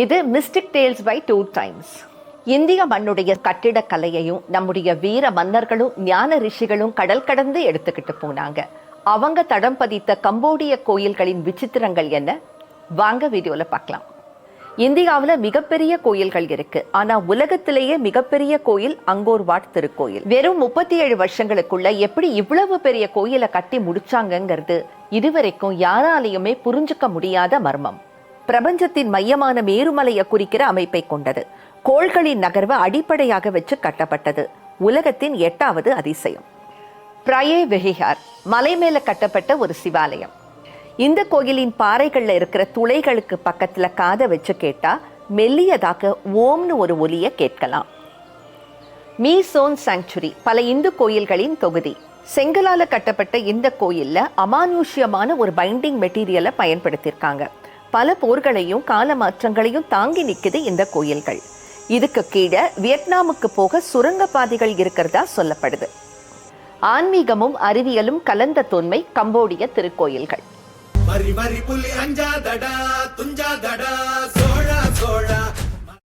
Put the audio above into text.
இது mystic tales by two times இந்திய மண்ணுடைய கட்டிடக்கலையையும் நம்முடைய வீர மன்னர்களும் ஞான ரிஷிகளும் கடல் கடந்து எடுத்துக்கிட்டு போனாங்க. அவங்க தடம் பதித்த கம்போடிய கோயில்களின் விசித்திரங்கள் என்ன? வாங்க வீடியோவில் பார்க்கலாம். இந்தியாவில் மிகப்பெரிய கோயில்கள் இருக்கு. ஆனா உலகத்திலேயே மிகப்பெரிய கோயில் அங்கோர் வாட் திருக்கோயில். வெறும் முப்பத்தி ஏழு வருஷங்களுக்குள்ள எப்படி இவ்வளவு பெரிய கோயிலை கட்டி முடிச்சாங்கங்கிறது இதுவரைக்கும் யாராலையுமே புரிஞ்சுக்க முடியாத மர்மம். பிரபஞ்சத்தின் மையமான மேருமலையை குறிக்கிற அமைப்பை கொண்டது. கோள்களின் நகர்வை அடிப்படையாக வச்சு கட்டப்பட்டது. உலகத்தின் எட்டாவது அதிசயம். பிரயே வெஹிகார் மலை மேல கட்டப்பட்ட ஒரு சிவாலயம். இந்த கோயிலின் பாறைகள்ல இருக்கிற துளைகளுக்கு பக்கத்துல காதை வச்சு கேட்டா மெல்லியதாக ஓம்னு ஒரு ஒலியை கேட்கலாம். மீ சோன் சாங்சுரி பல இந்து கோயில்களின் தொகுதி. செங்கலால கட்டப்பட்ட இந்த கோயில்ல அமானுஷ்யமான ஒரு பைண்டிங் மெட்டீரியலை பயன்படுத்தியிருக்காங்க. பல போர்களையும் கால மாற்றங்களையும் தாங்கி நிற்குது இந்த கோயில்கள். இதுக்கு கீழே வியட்நாமுக்கு போக சுரங்கப்பாதைகள் இருக்கிறதா சொல்லப்படுது. ஆன்மீகமும் அறிவியலும் கலந்த தொன்மை கம்போடிய திருக்கோயில்கள்.